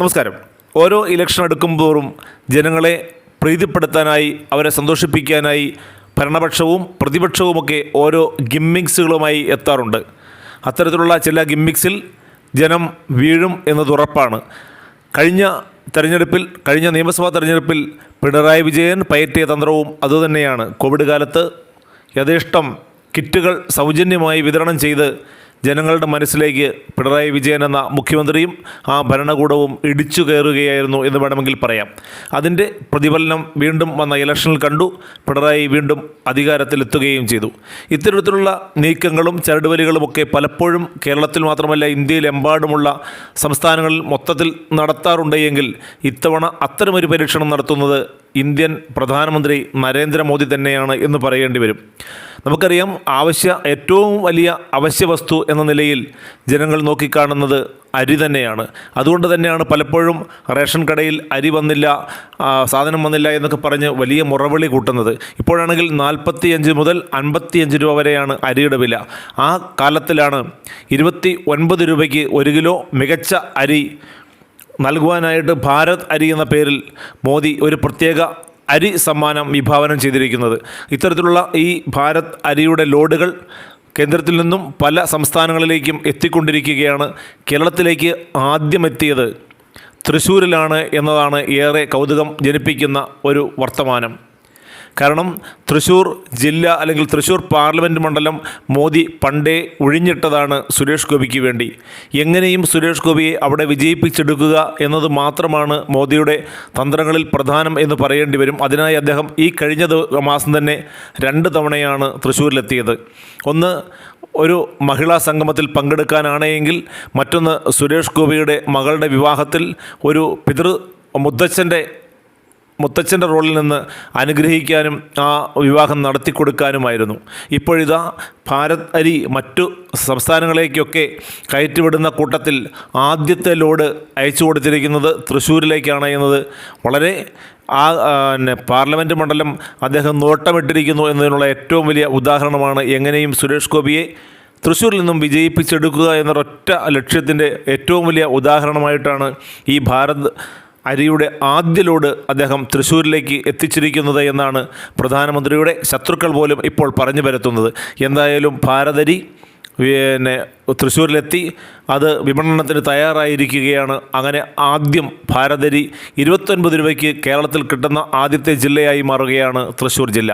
നമസ്കാരം. ഓരോ ഇലക്ഷൻ എടുക്കുമ്പോഴും ജനങ്ങളെ പ്രീതിപ്പെടുത്താനായി അവരെ സന്തോഷിപ്പിക്കാനായി ഭരണപക്ഷവും പ്രതിപക്ഷവുമൊക്കെ ഓരോ ഗിമ്മിക്സുകളുമായി എത്താറുണ്ട്. അത്തരത്തിലുള്ള ചില ഗിമ്മിക്സിൽ ജനം വീഴും എന്നത് ഉറപ്പാണ്. കഴിഞ്ഞ തെരഞ്ഞെടുപ്പിൽ കഴിഞ്ഞ നിയമസഭാ തെരഞ്ഞെടുപ്പിൽ പിണറായി വിജയൻ പയറ്റിയ തന്ത്രവും അതുതന്നെയാണ്. കോവിഡ് കാലത്ത് യഥേഷ്ടം കിറ്റുകൾ സൗജന്യമായി വിതരണം ചെയ്ത് ജനങ്ങളുടെ മനസ്സിലേക്ക് പിണറായി വിജയൻ എന്ന മുഖ്യമന്ത്രിയും ആ ഭരണകൂടവും ഇടിച്ചു കയറുകയായിരുന്നു എന്ന് വേണമെങ്കിൽ പറയാം. അതിന്റെ പ്രതിഫലനം വീണ്ടും വന്ന ഇലക്ഷനിൽ കണ്ടു. പിണറായി വീണ്ടും അധികാരത്തിലെത്തുകയും ചെയ്തു. ഇത്തരത്തിലുള്ള നീക്കങ്ങളും ചരടുവലികളുമൊക്കെ പലപ്പോഴും കേരളത്തിൽ മാത്രമല്ല ഇന്ത്യയിലെമ്പാടുമുള്ള സംസ്ഥാനങ്ങളിൽ മൊത്തത്തിൽ നടത്താറുണ്ടെങ്കിൽ ഇത്തവണ അത്തരമൊരു പരീക്ഷണം നടത്തുന്നത് ഇന്ത്യൻ പ്രധാനമന്ത്രി നരേന്ദ്രമോദി തന്നെയാണ് എന്ന് പറയേണ്ടി വരും. നമുക്കറിയാം ആവശ്യ ഏറ്റവും വലിയ അവശ്യ വസ്തു എന്ന നിലയിൽ ജനങ്ങൾ നോക്കിക്കാണുന്നത് അരി തന്നെയാണ്. അതുകൊണ്ട് തന്നെയാണ് പലപ്പോഴും റേഷൻ കടയിൽ അരി വന്നില്ല സാധനം വന്നില്ല എന്നൊക്കെ പറഞ്ഞ് വലിയ മുറവിളി കൂട്ടുന്നത്. ഇപ്പോഴാണെങ്കിൽ നാൽപ്പത്തിയഞ്ച് മുതൽ അൻപത്തിയഞ്ച് രൂപ വരെയാണ് അരിയുടെ വില. ആ കാലത്തിലാണ് ഇരുപത്തി ഒൻപത് രൂപയ്ക്ക് ഒരു കിലോ മികച്ച അരി നൽകുവാനായിട്ട് ഭാരത് അരി എന്ന പേരിൽ മോദി ഒരു പ്രത്യേക അരി സമ്മാനം വിഭാവനം ചെയ്തിരിക്കുന്നത്. ഇത്തരത്തിലുള്ള ഈ ഭാരത് അരിയുടെ ലോഡുകൾ കേന്ദ്രത്തിൽ നിന്നും പല സംസ്ഥാനങ്ങളിലേക്കും എത്തിക്കൊണ്ടിരിക്കുകയാണ്. കേരളത്തിലേക്ക് ആദ്യമെത്തിയത് തൃശ്ശൂരിലാണ് എന്നതാണ് ഏറെ കൗതുകം ജനിപ്പിക്കുന്ന ഒരു വർത്തമാനം. കാരണം തൃശ്ശൂർ ജില്ല അല്ലെങ്കിൽ തൃശ്ശൂർ പാർലമെന്റ് മണ്ഡലം മോദി പണ്ടേ ഒഴിഞ്ഞിട്ടതാണ് സുരേഷ് ഗോപിക്ക് വേണ്ടി. എങ്ങനെയും സുരേഷ് ഗോപിയെ അവിടെ വിജയിപ്പിച്ചെടുക്കുക എന്നത് മാത്രമാണ് മോദിയുടെ തന്ത്രങ്ങളിൽ പ്രധാനം എന്ന് പറയേണ്ടി വരും. അതിനായി അദ്ദേഹം ഈ കഴിഞ്ഞ മാസം തന്നെ രണ്ട് തവണയാണ് തൃശ്ശൂരിലെത്തിയത് ഒന്ന് ഒരു മഹിളാ സംഗമത്തിൽ പങ്കെടുക്കാനാണെങ്കിൽ മറ്റൊന്ന് സുരേഷ് ഗോപിയുടെ മകളുടെ വിവാഹത്തിൽ ഒരു പിതൃ മുത്തച്ഛന്റെ മുത്തച്ഛന്റെ റോളിൽ നിന്ന് അനുഗ്രഹിക്കാനും ആ വിവാഹം നടത്തിക്കൊടുക്കാനുമായിരുന്നു. ഇപ്പോഴിതാ ഭാരത് അരി മറ്റു സംസ്ഥാനങ്ങളിലേക്കൊക്കെ കയറ്റിവിടുന്ന കൂട്ടത്തിൽ ആദ്യത്തെ ലോഡ് അയച്ചു കൊടുത്തിരിക്കുന്നത് തൃശ്ശൂരിലേക്കാണ് എന്നത് വളരെ ആ പിന്നെ പാർലമെന്റ് മണ്ഡലം അദ്ദേഹം നോട്ടമിട്ടിരിക്കുന്നു എന്നതിനുള്ള ഏറ്റവും വലിയ ഉദാഹരണമാണ് എങ്ങനെയും സുരേഷ് ഗോപിയെ തൃശ്ശൂരിൽ നിന്നും വിജയിപ്പിച്ചെടുക്കുക എന്നൊരൊറ്റ ലക്ഷ്യത്തിന്റെ ഏറ്റവും വലിയ ഉദാഹരണമായിട്ടാണ് ഈ ഭാരത് അരിയുടെ ആദ്യ ലോഡ് അദ്ദേഹം തൃശ്ശൂരിലേക്ക് എത്തിച്ചിരിക്കുന്നത് എന്നാണ് പ്രധാനമന്ത്രിയുടെ ശത്രുക്കൾ പോലും ഇപ്പോൾ പറഞ്ഞു വരുത്തുന്നത് എന്തായാലും ഭാരതരി പിന്നെ തൃശ്ശൂരിലെത്തി അത് വിപണനത്തിന് തയ്യാറായിരിക്കുകയാണ്. അങ്ങനെ ആദ്യം ഭാരതരി ഇരുപത്തൊൻപത് രൂപയ്ക്ക് കേരളത്തിൽ കിട്ടുന്ന ആദ്യത്തെ ജില്ലയായി മാറുകയാണ് തൃശ്ശൂർ ജില്ല.